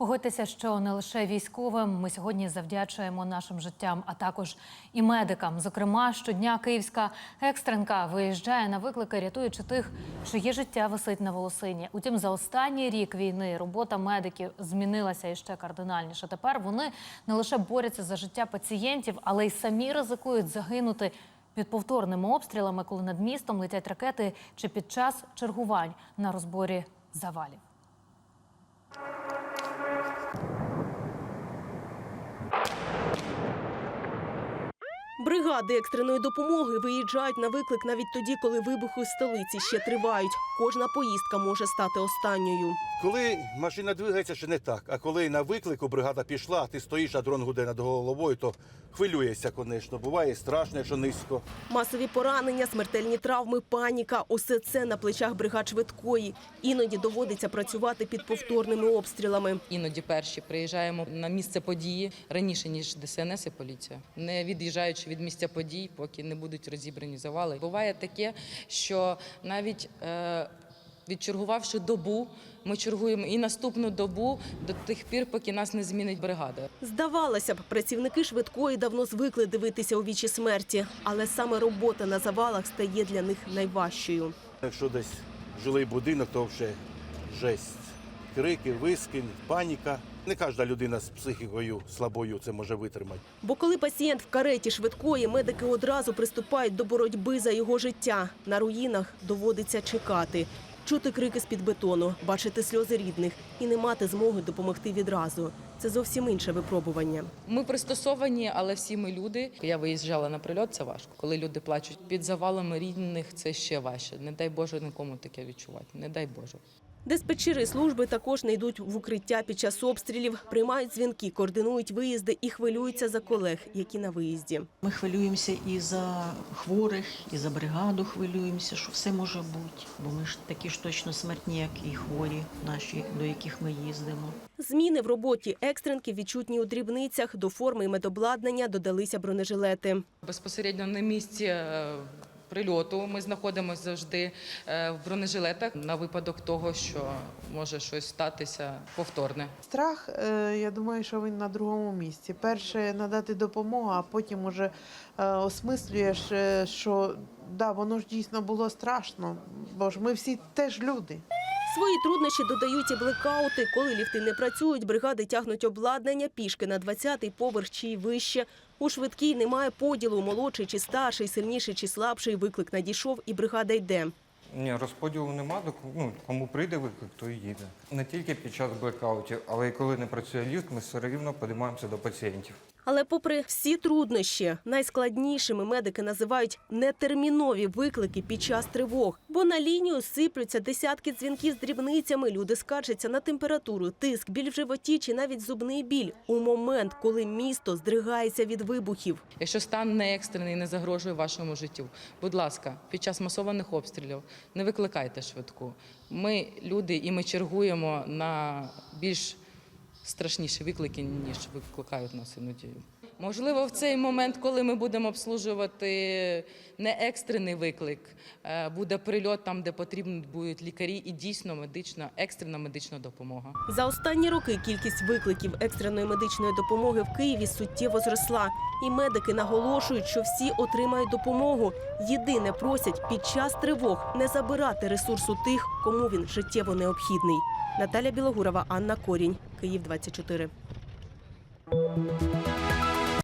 Погодьтеся, що не лише військовим ми сьогодні завдячуємо нашим життям, а також і медикам. Зокрема, щодня київська екстренка виїжджає на виклики, рятуючи тих, чиє життя висить на волосині. Утім, за останній рік війни робота медиків змінилася іще кардинальніше. Тепер вони не лише борються за життя пацієнтів, але й самі ризикують загинути під повторними обстрілами, коли над містом летять ракети, чи під час чергувань на розборі завалів. you Бригади екстреної допомоги виїжджають на виклик навіть тоді, коли вибухи в столиці ще тривають. Кожна поїздка може стати останньою. Коли машина двигається, ще не так. А коли на виклику бригада пішла, а ти стоїш, а дрон гуде над головою, то хвилюєшся, звісно. Буває страшно, якщо низько. Масові поранення, смертельні травми, паніка усе це на плечах бригад швидкої. Іноді доводиться працювати під повторними обстрілами. Іноді перші приїжджаємо на місце події раніше ніж ДСНС і поліція, не від'їжджаючи від місця подій, поки не будуть розібрані завали. Буває таке, що навіть е, відчергувавши добу, ми чергуємо і наступну добу до тих пір, поки нас не змінить бригада. Здавалося б, працівники швидкої давно звикли дивитися у вічі смерті, але саме робота на завалах стає для них найважчою. Якщо десь жилий будинок, то вже жесть. Крики, вискин, паніка. Не кожна людина з психікою слабою це може витримати. Бо коли пацієнт в кареті швидкої, медики одразу приступають до боротьби за його життя. На руїнах доводиться чекати, чути крики з-під бетону, бачити сльози рідних і не мати змоги допомогти відразу. Це зовсім інше випробування. Ми пристосовані, але всі ми люди. Я виїжджала на прильот, це важко. Коли люди плачуть під завалами рідних, це ще важче. Не дай Боже нікому таке відчувати. Не дай Боже. Диспетчери служби також не йдуть в укриття під час обстрілів, приймають дзвінки, координують виїзди і хвилюються за колег, які на виїзді. Ми хвилюємося і за хворих, і за бригаду хвилюємося, що все може бути. Бо ми ж такі ж точно смертні, як і хворі наші, до яких ми їздимо. Зміни в роботі екстренки відчутні у дрібницях. До форми і медобладнання додалися бронежилети. Безпосередньо на місці е, прильоту ми знаходимося завжди е, в бронежилетах на випадок того, що може щось статися повторне. Страх, е, я думаю, що він на другому місці. Перше надати допомогу, а потім уже е, осмислюєш, що да, воно ж дійсно було страшно, бо ж ми всі теж люди. Свої труднощі додають і блекаути. Коли ліфти не працюють, бригади тягнуть обладнання пішки на 20-й поверх чи вище. У швидкій немає поділу, молодший чи старший, сильніший чи слабший. Виклик надійшов і бригада йде. Ні, розподілу нема, ну, кому прийде виклик, то і їде. Не тільки під час блекаутів, але й коли не працює ліфт, ми все рівно підіймаємося до пацієнтів. Але попри всі труднощі, найскладнішими медики називають нетермінові виклики під час тривог. Бо на лінію сиплються десятки дзвінків з дрібницями. Люди скаржаться на температуру, тиск, біль в животі чи навіть зубний біль у момент, коли місто здригається від вибухів. Якщо стан не екстрений, не загрожує вашому життю, будь ласка, під час масованих обстрілів не викликайте швидку. Ми люди і ми чергуємо на більш страшніші виклики, ніж викликають нас іноді. Можливо, в цей момент, коли ми будемо обслужувати не екстрений виклик, е, буде прильот там, де потрібні будуть лікарі, і дійсно медична, екстрена медична допомога. За останні роки кількість викликів екстреної медичної допомоги в Києві суттєво зросла. І медики наголошують, що всі отримають допомогу. Єдине просять під час тривог не забирати ресурсу тих, кому він життєво необхідний. Наталя Білогурова, Анна Корінь, Київ 24.